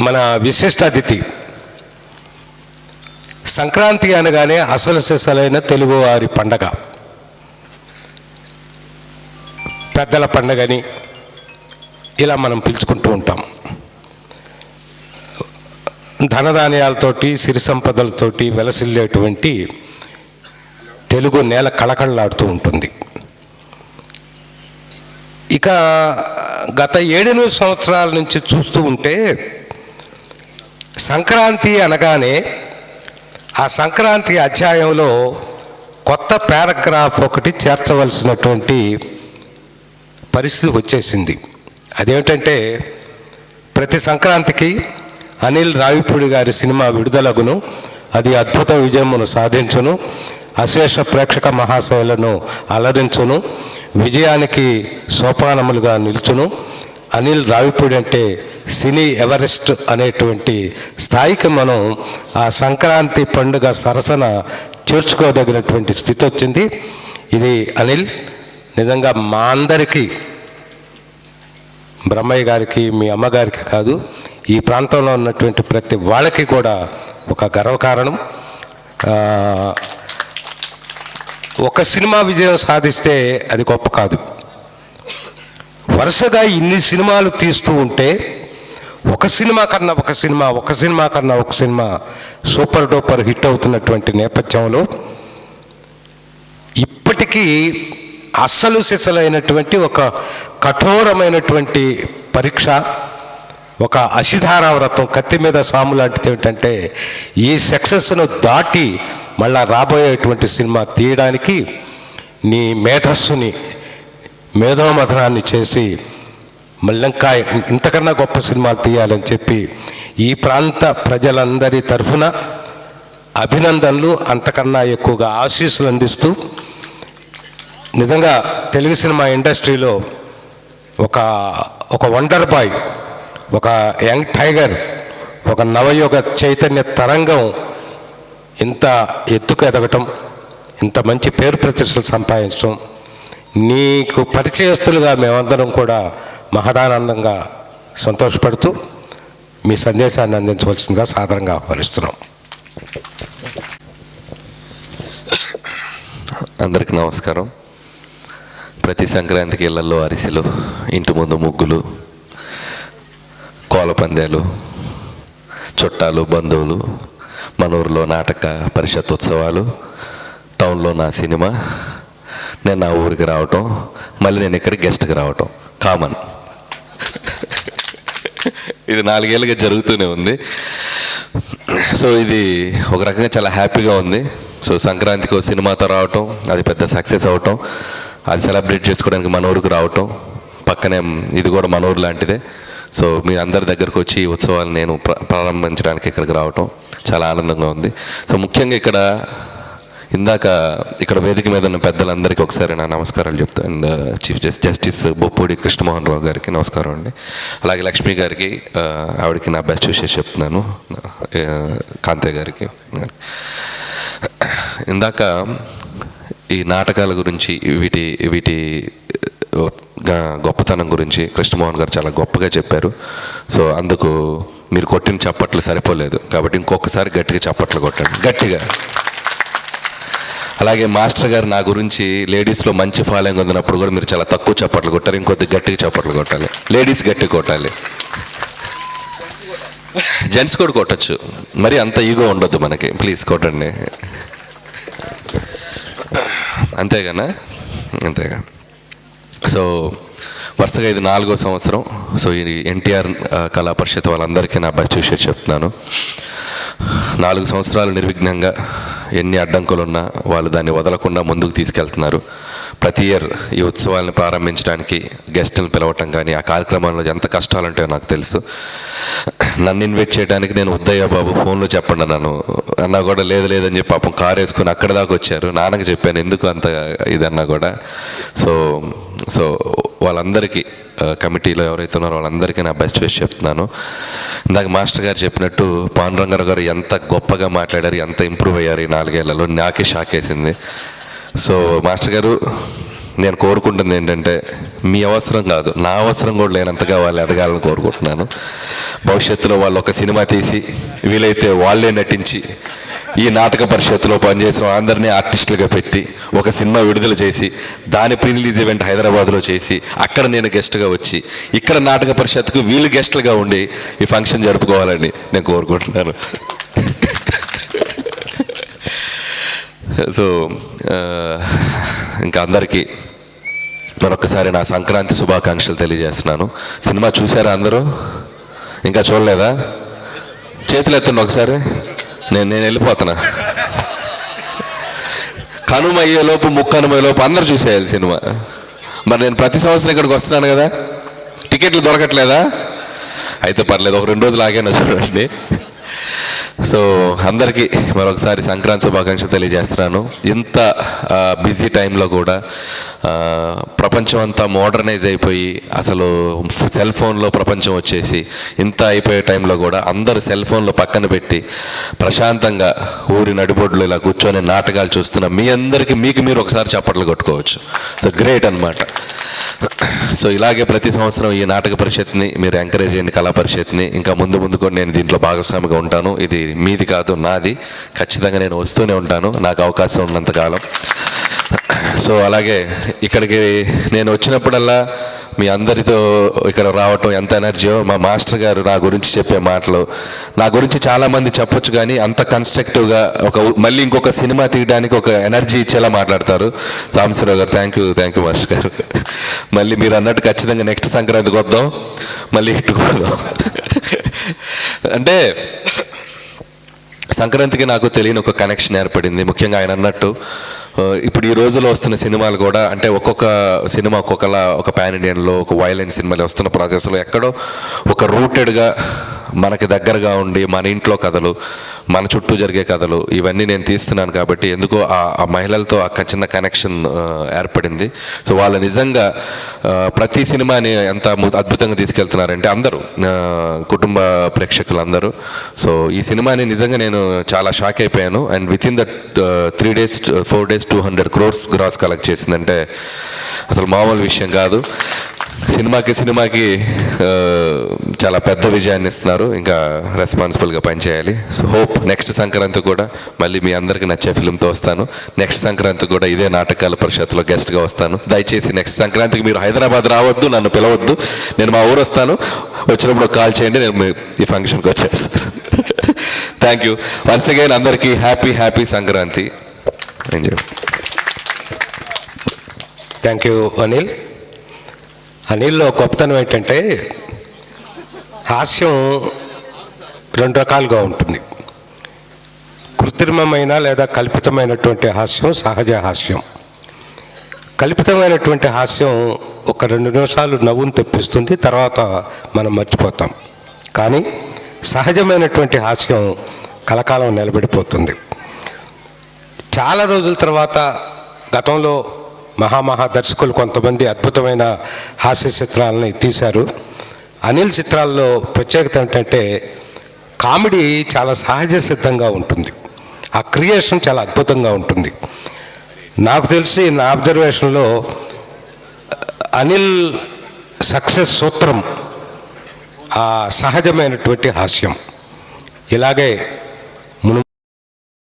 మన విశిష్ట అతిథి సంక్రాంతి అనగానే అసలు సిసలైన తెలుగువారి పండగ. పెద్దల పండగని ఇలా మనం పిలుచుకుంటూ ఉంటాం. ధనధాన్యాలతోటి సిరి సంపదలతోటి వెలసిల్లేటువంటి తెలుగు నేల కళకళలాడుతూ ఉంటుంది. ఇక గత ఏడెనిమిది సంవత్సరాల నుంచి చూస్తూ ఉంటే సంక్రాంతి అనగానే ఆ సంక్రాంతి అధ్యాయంలో కొత్త పారాగ్రాఫ్ ఒకటి చేర్చవలసినటువంటి పరిస్థితి వచ్చేసింది. అదేమిటంటే ప్రతి సంక్రాంతికి అనిల్ రావిపూడి గారి సినిమా విడుదలగును. అది అద్భుత విజయమును సాధించును. అశేష ప్రేక్షక మహాశైలను అలరించును. విజయానికి సోపానములుగా నిల్చును. అనిల్ రావిపూడి అంటే సినీ ఎవరెస్ట్ అనేటువంటి స్థాయికి మనం ఆ సంక్రాంతి పండుగ సరసన చేర్చుకోదగినటువంటి స్థితి వచ్చింది. ఇది అనిల్ నిజంగా మా అందరికీ బ్రహ్మయ్య గారికి మీ అమ్మగారికి కాదు ఈ ప్రాంతంలో ఉన్నటువంటి ప్రతి వాళ్ళకి కూడా ఒక గర్వకారణం. ఒక సినిమా విజయం సాధిస్తే అది గొప్ప కాదు. వరుసగా ఇన్ని సినిమాలు తీస్తూ ఉంటే ఒక సినిమా కన్నా ఒక సినిమా ఒక సినిమా కన్నా ఒక సినిమా సూపర్ డూపర్ హిట్ అవుతున్నటువంటి నేపథ్యంలో ఇప్పటికీ అస్సలు సిసలైనటువంటి ఒక కఠోరమైనటువంటి పరీక్ష ఒక అశిధారావ్రతం కత్తి మీద సాము లాంటిది ఏమిటంటే ఈ సక్సెస్ను దాటి మళ్ళా రాబోయేటువంటి సినిమా తీయడానికి నీ మేధస్సుని మేధోమథనాన్ని చేసి మళ్ళీ ఇంతకన్నా గొప్ప సినిమాలు తీయాలని చెప్పి ఈ ప్రాంత ప్రజలందరి తరఫున అభినందనలు అంతకన్నా ఎక్కువగా ఆశీస్సులు అందిస్తూ నిజంగా తెలుగు సినిమా ఇండస్ట్రీలో ఒక ఒక వండర్ బాయ్ ఒక యంగ్ టైగర్ ఒక నవయుగ చైతన్య తరంగం ఇంత ఎత్తుకు ఎదగటం ఇంత మంచి పేరు ప్రతిష్టలు సంపాదించడం నీకు పరిచయస్తులుగా మేమందరం కూడా మహదానందంగా సంతోషపడుతూ మీ సందేశాన్ని అందించవలసిందిగా సాధారణంగా ఆహ్వానిస్తున్నాం. అందరికీ నమస్కారం. ప్రతి సంక్రాంతికి ఇళ్ళలో అరిసెలు ఇంటి ముందు ముగ్గులు కోలపందాలు చుట్టాలు బంధువులు మన ఊరిలో నాటక పరిషత్ ఉత్సవాలు టౌన్లో నా సినిమా నేను నా ఊరికి రావటం మళ్ళీ నేను ఇక్కడ గెస్ట్కి రావటం. కామన్ ఇది నాలుగేళ్ళుగా జరుగుతూనే ఉంది. సో ఇది ఒక రకంగా చాలా హ్యాపీగా ఉంది. సో సంక్రాంతికి ఒక సినిమాతో రావటం అది పెద్ద సక్సెస్ అవటం అది సెలబ్రేట్ చేసుకోవడానికి మన ఊరికి రావటం. పక్కనే ఇది కూడా మన ఊరు లాంటిదే. సో మీ అందరి దగ్గరకు వచ్చి ఈ ఉత్సవాలు నేను ప్ర- ప్రారంభించడానికి ఇక్కడికి రావటం చాలా ఆనందంగా ఉంది. సో ముఖ్యంగా ఇక్కడ ఇందాక ఇక్కడ వేదిక మీద ఉన్న పెద్దలందరికీ ఒకసారి నా నమస్కారాలు చెప్తాను and chief justice justice Boppudi Krishnamohan Rao గారికి నమస్కారం అండి. అలాగే లక్ష్మి గారికి ఆవిడకి నా బెస్ట్ విషయం చెప్తున్నాను కాంతే గారికి. ఇందాక ఈ నాటకాల గురించి వీటి వీటి గొప్పతనం గురించి కృష్ణమోహన్ గారు చాలా గొప్పగా చెప్పారు. సో అందుకు మీరు కొట్టిన చప్పట్లు సరిపోలేదు. కాబట్టి ఇంకొకసారి గట్టిగా చప్పట్లు కొట్టండి. గట్టిగా. అలాగే మాస్టర్ గారు నా గురించి లేడీస్లో మంచి ఫాలోయింగ్ ఉందినప్పుడు కూడా మీరు చాలా తక్కువ చప్పట్లు కొట్టారు ఇంకొద్ది గట్టిగా చప్పట్లు కొట్టాలి. లేడీస్ గట్టి కొట్టాలి. జెంట్స్ కూడా కొట్టచ్చు. మరి అంత ఈగో ఉండొద్దు మనకి. ప్లీజ్ కొట్టండి. అంతేగానా? అంతేగా. సో వరుసగా ఇది నాలుగో సంవత్సరం. సో ఇది ఎన్టీఆర్ కళా పరిషత్ వాళ్ళందరికీ నా బెస్ట్ విషయం చెప్తున్నాను. నాలుగు సంవత్సరాలు నిర్విఘ్నంగా ఎన్ని అడ్డంకులు ఉన్నా వాళ్ళు దాన్ని వదలకుండా ముందుకు తీసుకెళ్తున్నారు. ప్రతి ఇయర్ ఈ ఉత్సవాలను ప్రారంభించడానికి గెస్టులను పిలవటం కానీ ఆ కార్యక్రమంలో ఎంత కష్టాలు ఉంటాయో నాకు తెలుసు. నన్ను ఇన్వైట్ చేయడానికి నేను ఉద్దయ్య బాబు ఫోన్లో చెప్పండి నన్ను అన్నా కూడా లేదు లేదని చెప్పి పాపం కారు వేసుకుని అక్కడ దాకా వచ్చారు. నాన్నకి చెప్పాను ఎందుకు అంత ఇదన్నా కూడా. సో సో వాళ్ళందరికీ కమిటీలో ఎవరైతే ఉన్నారో వాళ్ళందరికీ నా బెస్ట్ విష్ చెప్తున్నాను. ఇందాక మాస్టర్ గారు చెప్పినట్టు పాండురంగారావు గారు ఎంత గొప్పగా మాట్లాడారు ఎంత ఇంప్రూవ్ అయ్యారు ఈ నాలుగేళ్ళలో నాకే షాక్ వేసింది. సో మాస్టర్ గారు నేను కోరుకుంటుంది ఏంటంటే మీ అవసరం కాదు నా అవసరం కూడా లేనంతగా వాళ్ళు ఎదగాలని కోరుకుంటున్నాను. భవిష్యత్తులో వాళ్ళు ఒక సినిమా తీసి వీలైతే వాళ్ళే నటించి ఈ నాటక పరిషత్లో పనిచేసిన అందరినీ ఆర్టిస్టులుగా పెట్టి ఒక సినిమా విడుదల చేసి దాని ప్రీ రిలీజ్ ఈవెంట్ హైదరాబాద్లో చేసి అక్కడ నేను గెస్ట్గా వచ్చి ఇక్కడ నాటక పరిషత్కు వీళ్ళు గెస్ట్లుగా ఉండి ఈ ఫంక్షన్ జరుపుకోవాలని నేను కోరుకుంటున్నాను. సో ఇంకా అందరికీ మరొకసారి నా సంక్రాంతి శుభాకాంక్షలు తెలియజేస్తున్నాను. సినిమా చూసారా అందరూ? ఇంకా చూడలేదా? చేతులు ఎత్తండి ఒకసారి. నేను నేను వెళ్ళిపోతున్నా. కనుమ అయ్యేలోపు ముక్కనుమ అయ్యేలోపు అందరు చూసేయాలి సినిమా. మరి నేను ప్రతి సంవత్సరం ఇక్కడికి వస్తున్నాను కదా. టికెట్లు దొరకట్లేదా? అయితే పర్లేదు ఒక రెండు రోజులు ఆగైనా చూడండి. సో అందరికీ మరొకసారి సంక్రాంతి శుభాకాంక్షలు తెలియజేస్తున్నాను. ఇంత బిజీ టైంలో కూడా ప్రపంచం అంతా మోడర్నైజ్ అయిపోయి అసలు సెల్ ఫోన్లో ప్రపంచం వచ్చేసి ఇంత అయిపోయే టైంలో కూడా అందరు సెల్ ఫోన్లో పక్కన పెట్టి ప్రశాంతంగా ఊరి నడిబొడ్లు ఇలా కూర్చొని నాటకాలు చూస్తున్న మీ అందరికీ మీకు మీరు ఒకసారి చప్పట్లు కొట్టుకోవచ్చు. సో గ్రేట్ అన్నమాట. సో ఇలాగే ప్రతి సంవత్సరం ఈ నాటక పరిషత్ని మీరు ఎంకరేజ్ చేయండి కళా పరిషత్ని ఇంకా ముందు ముందు కూడా నేను దీంట్లో భాగస్వామిగా ఉంటాను. ఇది మీది కాదు నాది. ఖచ్చితంగా నేను వస్తూనే ఉంటాను. నాకు అవకాశం ఉన్నంత కాలం సో అలాగే ఇక్కడికి నేను వచ్చినప్పుడల్లా మీ అందరితో ఇక్కడ రావటం ఎంత ఎనర్జీయో మా మాస్టర్ గారు నా గురించి చెప్పే మాటలు. నా గురించి చాలామంది చెప్పొచ్చు కానీ అంత కన్స్ట్రక్టివ్గా ఒక మళ్ళీ ఇంకొక సినిమా తీయడానికి ఒక ఎనర్జీ ఇచ్చేలా మాట్లాడతారు. సాంబశివరావు గారు thank you thank you master గారు. మళ్ళీ మీరు అన్నట్టు ఖచ్చితంగా నెక్స్ట్ సంక్రాంతికి వద్దాం. మళ్ళీ ఇట్టుకు వద్దాం. అంటే సంక్రాంతికి నాకు తెలియని ఒక కనెక్షన్ ఏర్పడింది. ముఖ్యంగా ఆయన అన్నట్టు ఇప్పుడు ఈ రోజుల్లో వస్తున్న సినిమాలు కూడా అంటే ఒక్కొక్క సినిమా ఒక్కొక్కలా ఒక పాన్ ఇండియన్లో ఒక వైలెంట్ సినిమాలు వస్తున్న ప్రాసెస్లో ఎక్కడో ఒక రూటెడ్గా మనకి దగ్గరగా ఉండి మన ఇంట్లో కథలు మన చుట్టూ జరిగే కథలు ఇవన్నీ నేను తీస్తున్నాను కాబట్టి ఎందుకో ఆ మహిళలతో ఆ చిన్న కనెక్షన్ ఏర్పడింది. సో వాళ్ళు నిజంగా ప్రతి సినిమాని ఎంత అద్భుతంగా తీసుకెళ్తున్నారంటే అందరూ కుటుంబ ప్రేక్షకులు అందరూ సో ఈ సినిమాని నిజంగా నేను చాలా షాక్ అయిపోయాను. And with in that three days four days two hundred crores gross collect చేసిందంటే అసలు మామూలు విషయం కాదు. సినిమాకి సినిమాకి చాలా పెద్ద విజయాన్ని ఇస్తున్నారు. ఇంకా రెస్పాన్సిబుల్గా పనిచేయాలి. సో హోప్ నెక్స్ట్ సంక్రాంతి కూడా మళ్ళీ మీ అందరికీ నచ్చే ఫిల్మ్తో వస్తాను. నెక్స్ట్ సంక్రాంతి కూడా ఇదే నాటకాల పరిషత్లో గెస్ట్గా వస్తాను. దయచేసి నెక్స్ట్ సంక్రాంతికి మీరు హైదరాబాద్ రావద్దు నన్ను పిలవద్దు. నేను మా ఊరు వస్తాను. వచ్చినప్పుడు కాల్ చేయండి నేను మీ- ఈ ఫంక్షన్కి వచ్చేస్తాను. థ్యాంక్ యూ వన్స్ అగైన్ అందరికీ happy happy Sankranti. Enjoy thank you Anil అనిల్లో గొప్పతనం ఏంటంటే హాస్యం రెండు రకాలుగా ఉంటుంది. కృత్రిమమైన లేదా కల్పితమైనటువంటి హాస్యం సహజ హాస్యం. కల్పితమైనటువంటి హాస్యం ఒక రెండు నిమిషాలు నవ్వును తెప్పిస్తుంది తర్వాత మనం మర్చిపోతాం. కానీ సహజమైనటువంటి హాస్యం కలకాలం నిలబడిపోతుంది. చాలా రోజుల తర్వాత గతంలో మహామహా దర్శకులు కొంతమంది అద్భుతమైన హాస్య చిత్రాలని తీశారు. అనిల్ చిత్రాల్లో ప్రత్యేకత ఏంటంటే కామెడీ చాలా సహజ సిద్ధంగా ఉంటుంది. ఆ క్రియేషన్ చాలా అద్భుతంగా ఉంటుంది. నాకు తెలిసి నా అబ్జర్వేషన్లో అనిల్ సక్సెస్ సూత్రం ఆ సహజమైనటువంటి హాస్యం. ఇలాగే